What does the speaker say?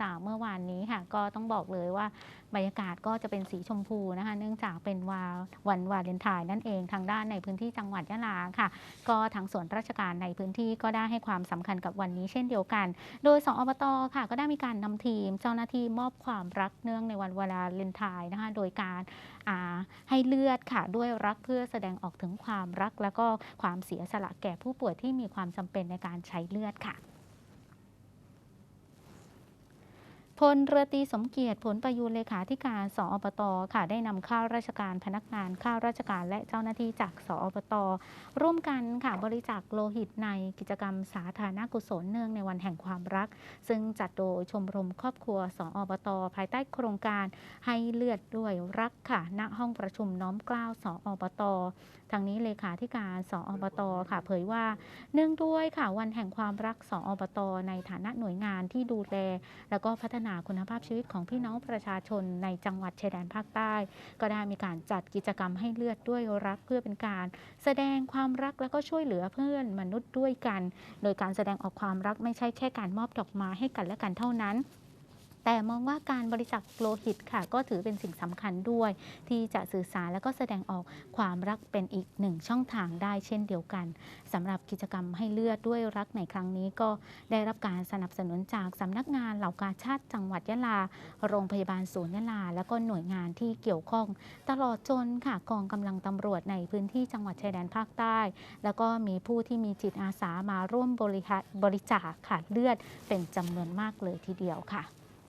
จากเมื่อวานนี้ค่ะ ก็ต้องบอกเลยว่าบรรยากาศก็จะเป็นสีชมพูนะคะ เนื่องจากเป็นวาวันวาเลนไทน์นั่นเองทางด้านในพื้นที่จังหวัดยะลาค่ะ ก็ทางส่วนราชการในพื้นที่ก็ได้ให้ความสำคัญกับวันนี้เช่นเดียวกัน โดยสองอบตค่ะ ก็ได้มีการนำทีมเจ้าหน้าที่มอบความรักเนื่องในวันวาเลนไทน์นะคะ โดยการอาให้เลือดค่ะด้วยรักเพื่อแสดงออกถึงความรัก แล้วก็ความเสียสละแก่ผู้ป่วยที่มีความจำเป็นในการใช้เลือดค่ะ พลเรือตรีสมเกียรติผลประยูรเลขาธิการสอบตค่ะได้นำข้าราชการพนักงานข้าราชการและเจ้าหน้าที่จากสอบตร่วมกันค่ะบริจาคโลหิตในกิจกรรมสาธารณกุศลเนื่องในวันแห่งความรัก ซึ่งจัดโดยชมรมครอบครัวสอบตภายใต้โครงการให้เลือดด้วยรักค่ะณห้องประชุมน้อมเกล้าวสอบตทางนี้เลขาธิการสอบตค่ะเผยว่า เนื่องด้วยค่ะวันแห่งความรักสอบตในฐานะหน่วยงานที่ดูแล แล้วก็พัฒนาคุณภาพชีวิตของพี่น้องประชาชนในจังหวัดชายแดนภาคใต้ ก็ได้มีการจัดกิจกรรมให้เลือดด้วยรักเพื่อเป็นการ แสดงความรักและก็ช่วยเหลือเพื่อนมนุษย์ด้วยกัน โดยการแสดงออกความรักไม่ใช่แค่การมอบดอกไม้ให้กันและกันเท่านั้น แต่มองว่าการบริจาคโลหิตค่ะ ก็ถือเป็นสิ่งสำคัญด้วย ที่จะสื่อสารและก็แสดงออกความรักเป็นอีกหนึ่งช่องทางได้เช่นเดียวกันสำหรับกิจกรรมให้เลือดด้วยรักในครั้งนี้ก็ได้รับการสนับสนุนจากสำนักงานเหล่ากาชาติจังหวัดยะลา โรงพยาบาลศูนย์ยะลา แล้วก็หน่วยงานที่เกี่ยวข้อง ตลอดจนค่ะกองกำลังตำรวจในพื้นที่จังหวัดชายแดนภาคใต้ แล้วก็มีผู้ที่มีจิตอาสามาร่วมบริบริจาคค่ะเลือดเป็นจำนวนมากเลยทีเดียวค่ะ